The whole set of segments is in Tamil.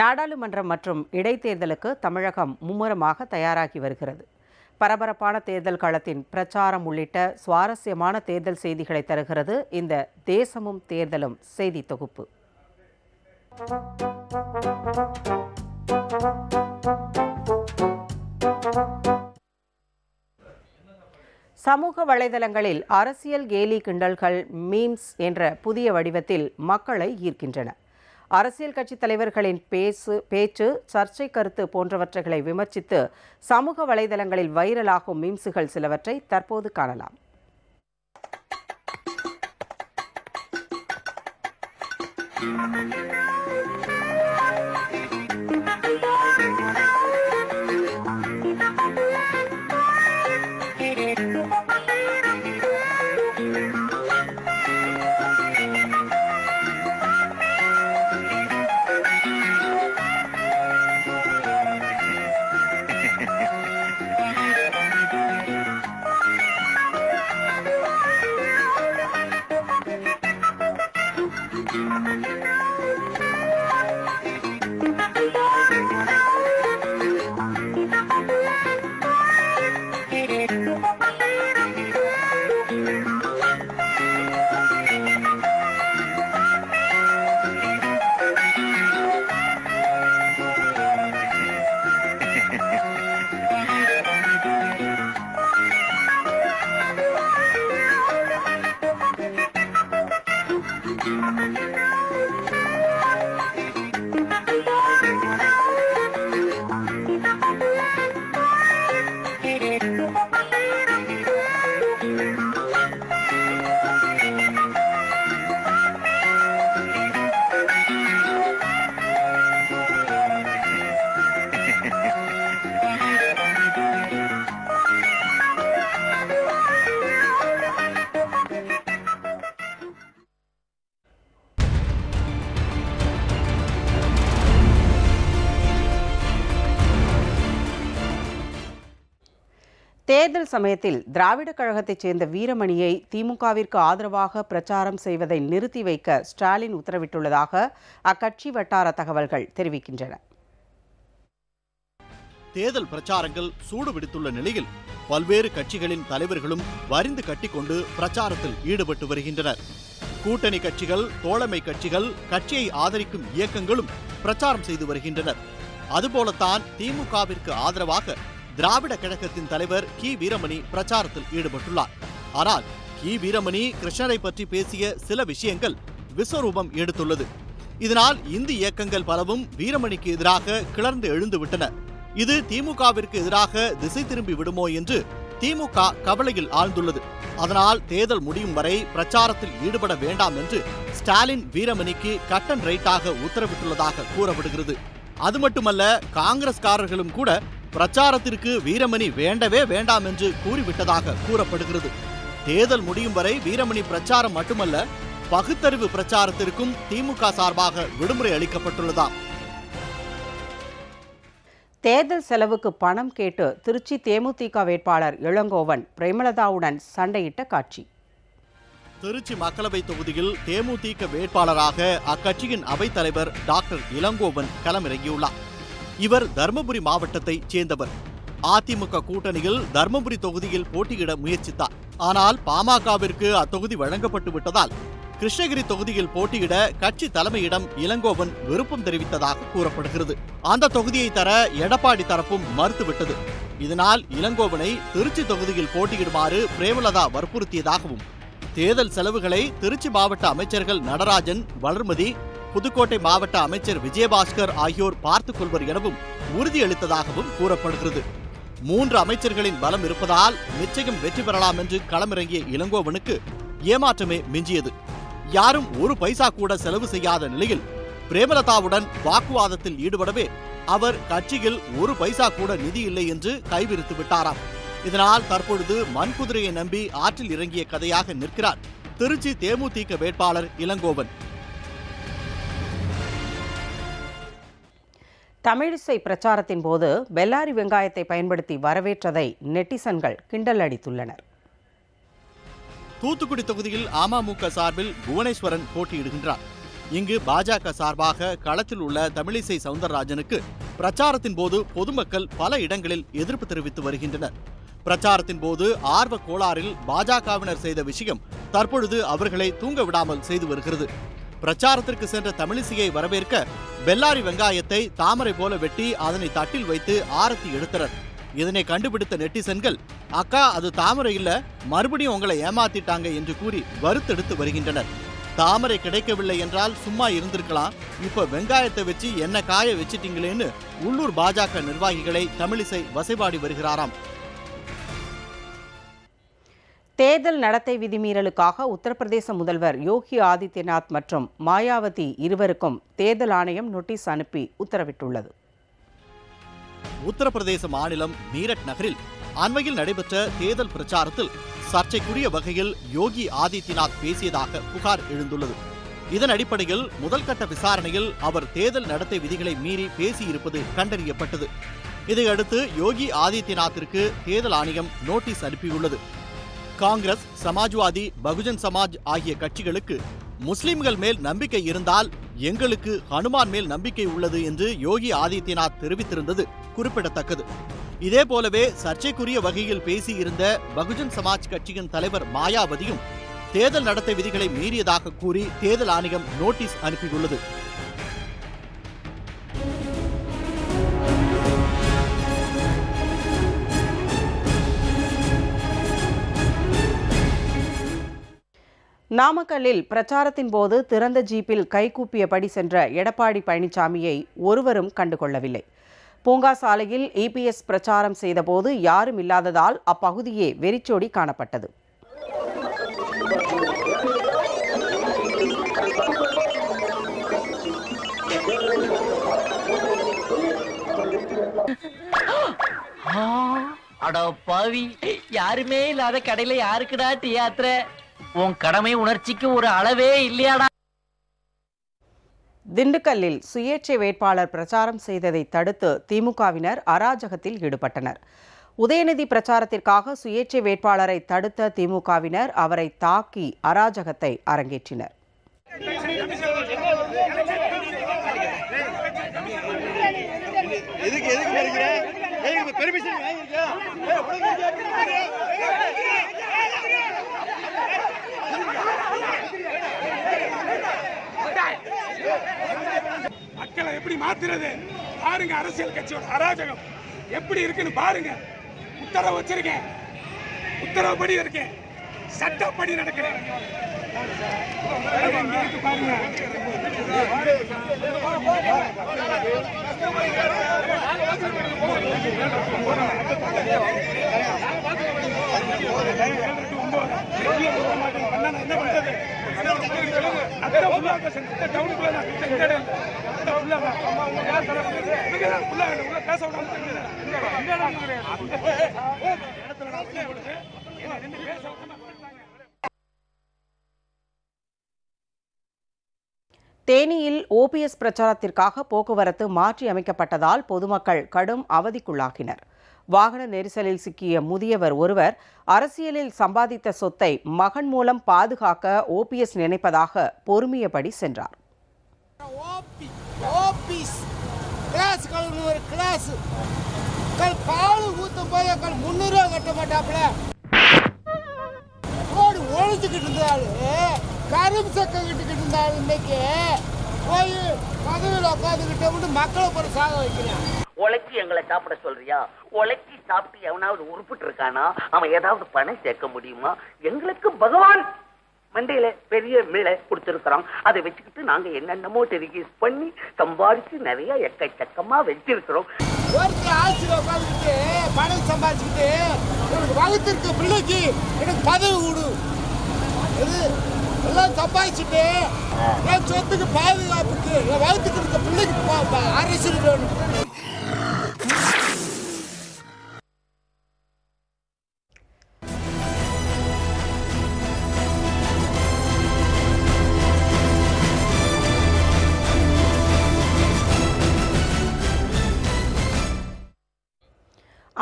நாடாளுமன்றம் மற்றும் இடைத்தேர்தலுக்கு தமிழகம் மும்முரமாக தயாராகி வருகிறது. பரபரப்பான தேர்தல் களத்தின் பிரச்சாரம் உள்ளிட்ட சுவாரஸ்யமான தேர்தல் செய்திகளை தருகிறது இந்த தேசமும் தேர்தலும் செய்தி தொகுப்பு. சமூக வலைதளங்களில் அரசியல் கேலி கிண்டல்கள் மீம்ஸ் என்ற புதிய வடிவத்தில் மக்களை ஈர்க்கின்றன. அரசியல் கட்சி தலைவர்களின் பேசு பேச்சு சர்ச்சை கருத்து போன்றவற்றைகளை விமர்சித்து சமூக வலைதளங்களில் வைரலாகும் மீம்ஸுகள் சிலவற்றை தற்போது காணலாம். தேர்தல் சமயத்தில் திராவிட கழகத்தைச் சேர்ந்த வீரமணியை திமுகவிற்கு ஆதரவாக பிரச்சாரம் செய்வதை நிறுத்தி வைக்க ஸ்டாலின் உத்தரவிட்டுள்ளதாக அக்கட்சி வட்டார தகவல்கள் தெரிவிக்கின்றன. தேர்தல் பிரச்சாரங்கள் சூடுபிடித்துள்ள நிலையில் பல்வேறு கட்சிகளின் தலைவர்களும் வரிந்து கட்டிக்கொண்டு பிரச்சாரத்தில் ஈடுபட்டு வருகின்றனர். கூட்டணி கட்சிகள் தோழமை கட்சிகள் கட்சியை ஆதரிக்கும் இயக்கங்களும் பிரச்சாரம் செய்து வருகின்றனர். அதுபோலத்தான் திமுகவிற்கு ஆதரவாக திராவிட கழகத்தின் தலைவர் கி. வீரமணி பிரச்சாரத்தில் ஈடுபட்டுள்ளார். ஆனால் கி. வீரமணி கிருஷ்ணரை பற்றி பேசிய சில விஷயங்கள் விஸ்வரூபம் எடுத்துள்ளது. இதனால் இந்து இயக்கங்கள் பலவும் வீரமணிக்கு எதிராக கிளர்ந்து எழுந்து விட்டன இது திமுகவிற்கு எதிராக திசை திரும்பி விடுமோ என்று திமுக கவலையில் ஆழ்ந்துள்ளது. அதனால் தேர்தல் முடியும் வரை பிரச்சாரத்தில் ஈடுபட வேண்டாம் என்று ஸ்டாலின் வீரமணிக்கு கட்டன் ரைட்டாக உத்தரவிட்டுள்ளதாக கூறப்படுகிறது. அது மட்டுமல்ல காங்கிரஸ்காரர்களும் கூட பிரச்சாரத்திற்கு வீரமணி வேண்டவே வேண்டாம் என்று கூறிவிட்டதாக கூறப்படுகிறது. தேர்தல் முடியும் வரை வீரமணி பிரச்சாரம் மட்டுமல்ல பகுத்தறிவு பிரச்சாரத்திற்கும் திமுக சார்பாக விடுமுறை அளிக்கப்பட்டுள்ளதாம். தேர்தல் செலவுக்கு பணம் கேட்டு திருச்சி தேமுதிக வேட்பாளர் இளங்கோவன் பிரேமலதாவுடன் சண்டையிட்ட காட்சி. திருச்சி மக்களவை தொகுதியில் தேமுதிக வேட்பாளராக அக்கட்சியின் அவைத்தலைவர் டாக்டர் இளங்கோவன் களமிறங்கியுள்ளார். இவர் தருமபுரி மாவட்டத்தைச் சேர்ந்தவர். அதிமுக கூட்டணியில் தருமபுரி தொகுதியில் போட்டியிட முயற்சித்தார். ஆனால் பாமகவிற்கு அத்தொகுதி வழங்கப்பட்டு விட்டதால் கிருஷ்ணகிரி தொகுதியில் போட்டியிட கட்சி தலைமையிடம் இளங்கோவன் விருப்பம் தெரிவித்ததாக கூறப்படுகிறது. அந்த தொகுதியை தர எடப்பாடி தரப்பும் மறுத்துவிட்டது. இதனால் இளங்கோவனை திருச்சி தொகுதியில் போட்டியிடுமாறு பிரேமலதா வற்புறுத்தியதாகவும் தேர்தல் செலவுகளை திருச்சி மாவட்ட அமைச்சர்கள் நடராஜன் வளர்மதி புதுக்கோட்டை மாவட்ட அமைச்சர் விஜயபாஸ்கர் ஆகியோர் பார்த்துக் கொள்வர் எனவும் உறுதியளித்ததாகவும் கூறப்படுகிறது. மூன்று அமைச்சர்களின் பலம் இருப்பதால் நிச்சயம் வெற்றி பெறலாம் என்று களமிறங்கிய இளங்கோவனுக்கு ஏமாற்றமே மிஞ்சியது. யாரும் ஒரு பைசா கூட செலவு செய்யாத நிலையில் பிரேமலதாவுடன் வாக்குவாதத்தில் ஈடுபடவே அவர் கட்சியில் ஒரு பைசா கூட நிதி இல்லை என்று கைவிரித்து விட்டாராம். இதனால் தற்பொழுது மண்குதிரையை நம்பி ஆற்றில் இறங்கிய கதையாக நிற்கிறார் திருச்சி தேமுதிக வேட்பாளர் இளங்கோவன். தமிழிசை பிரச்சாரத்தின் போது பெல்லாரி வெங்காயத்தை பயன்படுத்தி வரவேற்றதை நெட்டிசன்கள் கிண்டல் அடித்துள்ளனர் தூத்துக்குடி தொகுதியில் அமமுக சார்பில் புவனேஸ்வரன் போட்டியிடுகின்றார். இங்கு பாஜக சார்பாக களத்தில் உள்ள தமிழிசை சவுந்தரராஜனுக்கு பிரச்சாரத்தின் போது பொதுமக்கள் பல இடங்களில் எதிர்ப்பு தெரிவித்து வருகின்றனர். பிரச்சாரத்தின் போது ஆர்வ கோளாறில் பாஜகவினர் செய்த விஷயம் தற்பொழுது அவர்களை தூங்க விடாமல் செய்து வருகிறது. பிரச்சாரத்திற்கு சென்ற தமிழிசையை வரவேற்க பெல்லாரி வெங்காயத்தை தாமரை போல வெட்டி அதனை தட்டில் வைத்து ஆரத்தி எடுத்தனர். இதனை கண்டுபிடித்த நெட்டிசன்கள் அக்கா அது தாமரை இல்ல மறுபடியும் உங்களை ஏமாத்திட்டாங்க என்று கூறி வறுத்தெடுத்து வருகின்றனர். தாமரை கிடைக்கவில்லை என்றால் சும்மா இருந்திருக்கலாம். இப்ப வெங்காயத்தை வச்சு என்ன காய வச்சிட்டீங்களேன்னு உள்ளூர் பாஜக நிர்வாகிகளை தமிழிசை வசைபாடி வருகிறாராம். தேர்தல் நடத்தை விதிமீறலுக்காக உத்தரப்பிரதேச முதல்வர் யோகி ஆதித்யநாத் மற்றும் மாயாவதி இருவருக்கும் தேர்தல் ஆணையம் நோட்டீஸ் அனுப்பி உத்தரவிட்டுள்ளது. உத்தரப்பிரதேச மாநிலம் மீரட் நகரில் அண்மையில் நடைபெற்ற தேர்தல் பிரச்சாரத்தில் சர்ச்சைக்குரிய வகையில் யோகி ஆதித்யநாத் பேசியதாக புகார் எழுந்துள்ளது. இதன் அடிப்படையில் முதல் கட்ட விசாரணையில் அவர் தேர்தல் நடத்தை விதிகளை மீறி பேசியிருப்பது கண்டறியப்பட்டது. இதையடுத்து யோகி ஆதித்யநாத்திற்கு தேர்தல் ஆணையம் நோட்டீஸ் அனுப்பியுள்ளது. காங்கிரஸ் சமாஜ்வாதி பகுஜன் சமாஜ் ஆகிய கட்சிகளுக்கு முஸ்லிம்கள் மேல் நம்பிக்கை இருந்தால் எங்களுக்கு ஹனுமான் மேல் நம்பிக்கை உள்ளது என்று யோகி ஆதித்யநாத் தெரிவித்திருந்தது குறிப்பிடத்தக்கது. இதே போலவே சர்ச்சைக்குரிய வகையில் பேசியிருந்த பகுஜன் சமாஜ் கட்சியின் தலைவர் மாயாவதியும் தேர்தல் நடத்தை விதிகளை மீறியதாக கூறி தேர்தல் ஆணையம் நோட்டீஸ் அனுப்பியுள்ளது. நாமக்கல்லில் பிரச்சாரத்தின் போது திறந்த ஜீப்பில் கைகூப்பியபடி சென்ற எடப்பாடி பழனிசாமியை ஒருவரும் கண்டுகொள்ளவில்லை. பூங்கா சாலையில் இபிஎஸ் பிரச்சாரம் செய்தபோது யாரும் இல்லாததால் அப்பகுதியே வெறிச்சோடி காணப்பட்டது. அட பாவி. யாருமே இல்லாத கடையில யாருக்குடா டீ ஆத்துற? உன் கடமை உணர்ச்சிக்கு ஒரு அளவே இல்லையாடா. திண்டுக்கல்லில் சுயேட்சை வேட்பாளர் பிரச்சாரம் செய்ததை தடுத்து திமுகவினர் அராஜகத்தில் ஈடுபட்டனர். உதயநிதி பிரச்சாரத்திற்காக சுயேட்சை வேட்பாளரை தடுத்த திமுகவினர் அவரை தாக்கி அராஜகத்தை அரங்கேற்றினர். எதுக்கு எதுக்கு வருகிற எதுக்கு பெர்மிஷன் வாங்கியிருக்கியா ஏய், உனக்கு மக்களை எப்படி மாத்துறது? பாருங்க அரசியல் கட்சியோட அராஜகம். எப்படி இருக்குன்னு பாருங்க. உத்தரவு வச்சிருக்கேன். உத்தரவுப்படி இருக்கேன். சட்டப்படி நடக்கிறேன். என்ன பண்றது தேனியில் ஓபிஎஸ் பிரச்சாரத்திற்காக போக்குவரத்து மாற்றி அமைக்கப்பட்டதால் பொதுமக்கள் கடும் அவதிக்குள்ளாகினர். வாகன நெரிசலில் சிக்கிய முதியவர் ஒருவர் அரசியலில் சம்பாதித்த சொத்தை மகன் மூலம் பாதுகாக்க ஓபிஎஸ் நினைப்பதாக பொறுமையபடி சென்றார். ஆபீஸ். ஓபிஸ் கிளாஸ் ஒரு கிளாஸ் கல் பால் ஊத்தும் போது கல் முந்நூறுவா கட்ட மாட்டாப்புல. ஓடி ஒழிச்சுக்கிட்டு இருந்தாரு கரும்பு சக்க கிட்டுக்கிட்டு இருந்தாரு இன்னைக்கு போய் பதவியில் உட்காந்துக்கிட்ட விட்டு மக்களை போற சாக வைக்கிறேன். உழைச்சி எங்களை சாப்பிட சொல்றியா? உழைச்சி சாப்பிட்டு எவனாவது உருப்பிட்டு இருக்கானா? அவன் ஏதாவது பணம் சேர்க்க முடியுமா? எங்களுக்கு பகவான் மண்டையில பெரிய மிளை கொடுத்திருக்கிறோம். அதை வச்சுக்கிட்டு நாங்க என்னென்னமோ டெலிகேஸ் பண்ணி சம்பாதிச்சு நிறைய எக்கச்சக்கமா வச்சிருக்கிறோம். ஒருத்தர் ஆட்சியில் உட்காந்துக்கிட்டு பணம் சம்பாதிச்சுக்கிட்டு எனக்கு வகுத்திருக்க பிள்ளைக்கு எனக்கு பதவி கொடு. இது எல்லாம் சம்பாதிச்சுட்டு என் சொத்துக்கு பாதுகாப்புக்கு என் வகுத்துக்கு இருக்க பிள்ளைக்கு அரசியல் வேணும்.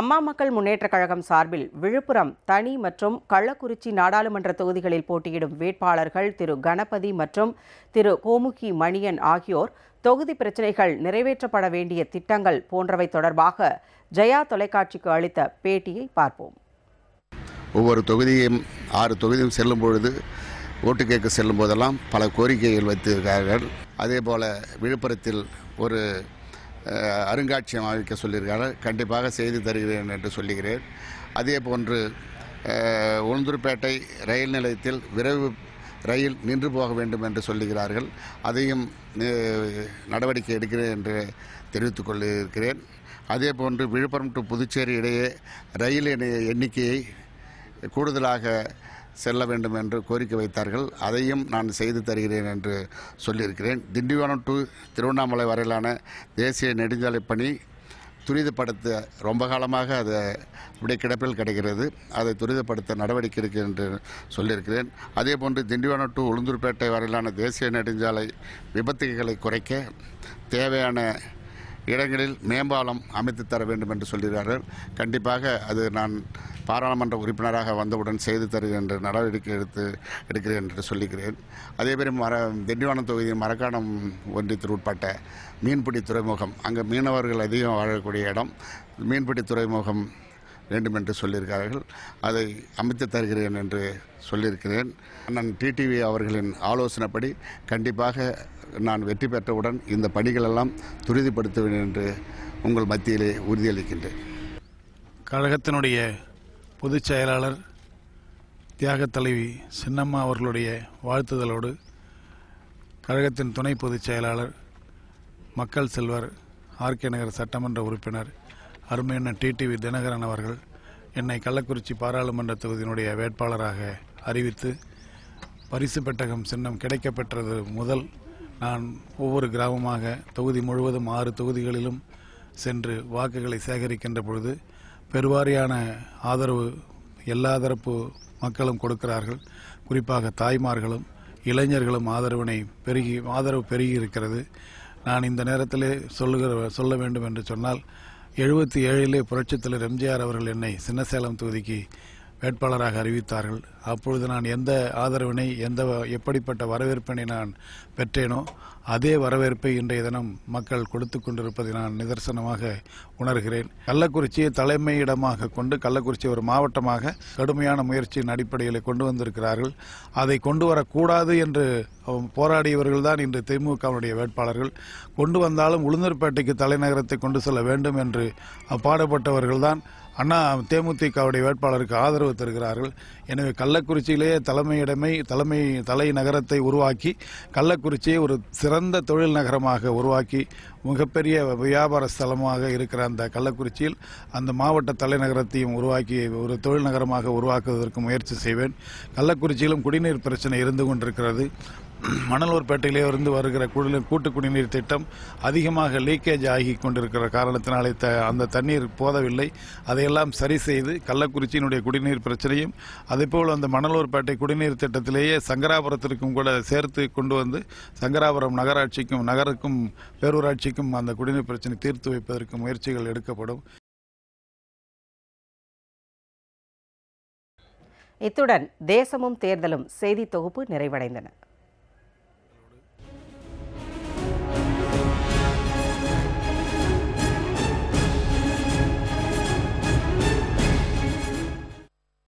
அம்மா மக்கள் முன்னேற்றக் கழகம் சார்பில் விழுப்புரம் தனி மற்றும் கள்ளக்குறிச்சி நாடாளுமன்ற தொகுதிகளில் போட்டியிடும் வேட்பாளர்கள் திரு கணபதி மற்றும் திரு கோமுகி மணியன் ஆகியோர் தொகுதி பிரச்சினைகள் நிறைவேற்றப்பட வேண்டிய திட்டங்கள் போன்றவை தொடர்பாக ஜெயா தொலைக்காட்சிக்கு அளித்த பேட்டியை பார்ப்போம். ஒவ்வொரு தொகுதியும் ஆறு தொகுதியும் செல்லும் பொழுது ஓட்டு கேட்க செல்லும் போதெல்லாம் பல கோரிக்கைகள் வைத்திருக்கிறார்கள். அதே போல் விழுப்புரத்தில் ஒரு அருங்காட்சியம் அருங்காட்சியகம் அமைக்க சொல்லியிருக்கார்கள் கண்டிப்பாக செய்து தருகிறேன் என்று சொல்லுகிறேன். அதே போன்று உளுந்தூர்பேட்டை ரயில் நிலையத்தில் விரைவு ரயில் நின்று போக வேண்டும் என்று சொல்லுகிறார்கள். அதையும் நடவடிக்கை எடுக்கிறேன் என்று தெரிவித்துக் கொள்ளியிருக்கிறேன் அதே போன்று விழுப்புரம் டு புதுச்சேரி இடையே ரயில் எண்ணிக்கையை கூடுதலாக செல்ல வேண்டும் என்று கோரிக்கை வைத்தார்கள். அதையும் நான் செய்து தருகிறேன் என்று சொல்லியிருக்கிறேன். திண்டிவனம் டு திருவண்ணாமலை வரையிலான தேசிய நெடுஞ்சாலை பணி துரிதப்படுத்த ரொம்ப காலமாக அது அப்படியே கிடப்பில் கிடைக்கிறது. அதை துரிதப்படுத்த நடவடிக்கை இருக்கு என்று சொல்லியிருக்கிறேன். அதே போன்று திண்டிவனம் டு உளுந்தூர்பேட்டை வரையிலான தேசிய நெடுஞ்சாலை விபத்துகளை குறைக்க தேவையான இடங்களில் மேம்பாலம் அமைத்து தர வேண்டும் என்று சொல்கிறார்கள். கண்டிப்பாக அது நான் பாராளுமன்ற உறுப்பினராக வந்தவுடன் செய்து தருகிறேன் என்று நடவடிக்கை எடுத்து எடுக்கிறேன் என்று சொல்லுகிறேன் அதேமாரி மர திண்டிவனம் தொகுதி மரக்காணம் ஒன்றியத்தில் உட்பட்ட மீன்பிடி துறைமுகம் அங்கே மீனவர்கள் அதிகம் வாழக்கூடிய இடம் மீன்பிடி துறைமுகம் வேண்டும் என்று சொல்லியிருக்கிறார்கள். அதை அமைத்து தருகிறேன் என்று சொல்லியிருக்கிறேன். அண்ணன் டிடிவி அவர்களின் ஆலோசனைப்படி கண்டிப்பாக நான் வெற்றி பெற்றவுடன் இந்த பணிகளெல்லாம் துரிதப்படுத்துவேன் என்று உங்கள் மத்தியிலே உறுதியளிக்கின்றேன். கழகத்தினுடைய பொதுச் செயலாளர் தியாகத் தலைவி சின்னம்மா அவர்களுடைய வாழ்த்துதலோடு கழகத்தின் துணை பொதுச் செயலாளர் மக்கள் செல்வர் ஆர்கே நகர் சட்டமன்ற உறுப்பினர் அருமையான டிடிவி தினகரன் அவர்கள் என்னை கள்ளக்குறிச்சி பாராளுமன்ற தொகுதியினுடைய வேட்பாளராக அறிவித்து பரிசு பெட்டகம் சின்னம் கிடைக்கப்பெற்றது முதல் நான் ஒவ்வொரு கிராமமாக தொகுதி முழுவதும் ஆறு தொகுதிகளிலும் சென்று வாக்குகளை சேகரிக்கின்ற பொழுது பெருவாரியான ஆதரவு எல்லா தரப்பு மக்களும் கொடுக்கிறார்கள். குறிப்பாக தாய்மார்களும் இளைஞர்களும் ஆதரவினை பெருகி ஆதரவு பெருகி இருக்கிறது நான் இந்த நேரத்திலே சொல்லுகிற சொல்ல வேண்டும் என்று சொன்னால் எழுபத்தி ஏழிலே புரட்சித்தலைவர் எம்ஜிஆர் அவர்கள் என்னை சின்னசேலம் தொகுதிக்கு வேட்பாளராக அறிவித்தார்கள். அப்பொழுது நான் எந்த ஆதரவினை எந்த வ- எப்படிப்பட்ட வரவேற்பினை நான் பெற்றேனோ அதே வரவேற்பை இன்றைய தினம் மக்கள் கொடுத்து கொண்டிருப்பதை நான் நிதர்சனமாக உணர்கிறேன். கள்ளக்குறிச்சியை தலைமையிடமாக கொண்டு கள்ளக்குறிச்சி ஒரு மாவட்டமாக கடுமையான முயற்சியின் அடிப்படையில் கொண்டு வந்திருக்கிறார்கள். அதை கொண்டு வரக்கூடாது என்று அவ- போராடியவர்கள் தான் இன்று திமுகவுடைய வேட்பாளர்கள். கொண்டு வந்தாலும் உளுந்தூர்பேட்டைக்கு தலைநகரத்தை கொண்டு செல்ல வேண்டும் என்று பாடுபட்டவர்கள் தான். அண்ணா தேமுதிகவுடைய வேட்பாளருக்கு ஆதரவு தருகிறார்கள். எனவே கள்ளக்குறிச்சியிலேயே தலைமையிடமை தலைமை தலைநகரத்தை உருவாக்கி கள்ளக்குறிச்சியை ஒரு சிறந்த தொழில் நகரமாக உருவாக்கி மிகப்பெரிய வியாபார ஸ்தலமாக இருக்கிற அந்த கள்ளக்குறிச்சியில் அந்த மாவட்ட தலைநகரத்தையும் உருவாக்கி ஒரு தொழில் நகரமாக உருவாக்குவதற்கு முயற்சி செய்வேன். கள்ளக்குறிச்சியிலும் குடிநீர் பிரச்சனை இருந்து கொண்டிருக்கிறது. மணலூர்பேட்டையிலே இருந்து வருகிற குடி கூட்டு குடிநீர் திட்டம் அதிகமாக லீக்கேஜ் ஆகி கொண்டிருக்கிற காரணத்தினாலே த அந்த தண்ணீர் போதவில்லை. அதையெல்லாம் சரி செய்து கள்ளக்குறிச்சியினுடைய குடிநீர் பிரச்சனையும் அதேபோல் அந்த மணலூர்பேட்டை குடிநீர் திட்டத்திலேயே சங்கராபுரத்திற்கும் கூட சேர்த்து கொண்டு வந்து சங்கராபுரம் நகராட்சிக்கும் நகருக்கும் பேரூராட்சிக்கும் அந்த குடிநீர் பிரச்சனை தீர்த்து வைப்பதற்கு முயற்சிகள் எடுக்கப்படும். இத்துடன் தேசமும் தேர்தலும் செய்தி தொகுப்பு நிறைவடைந்தன.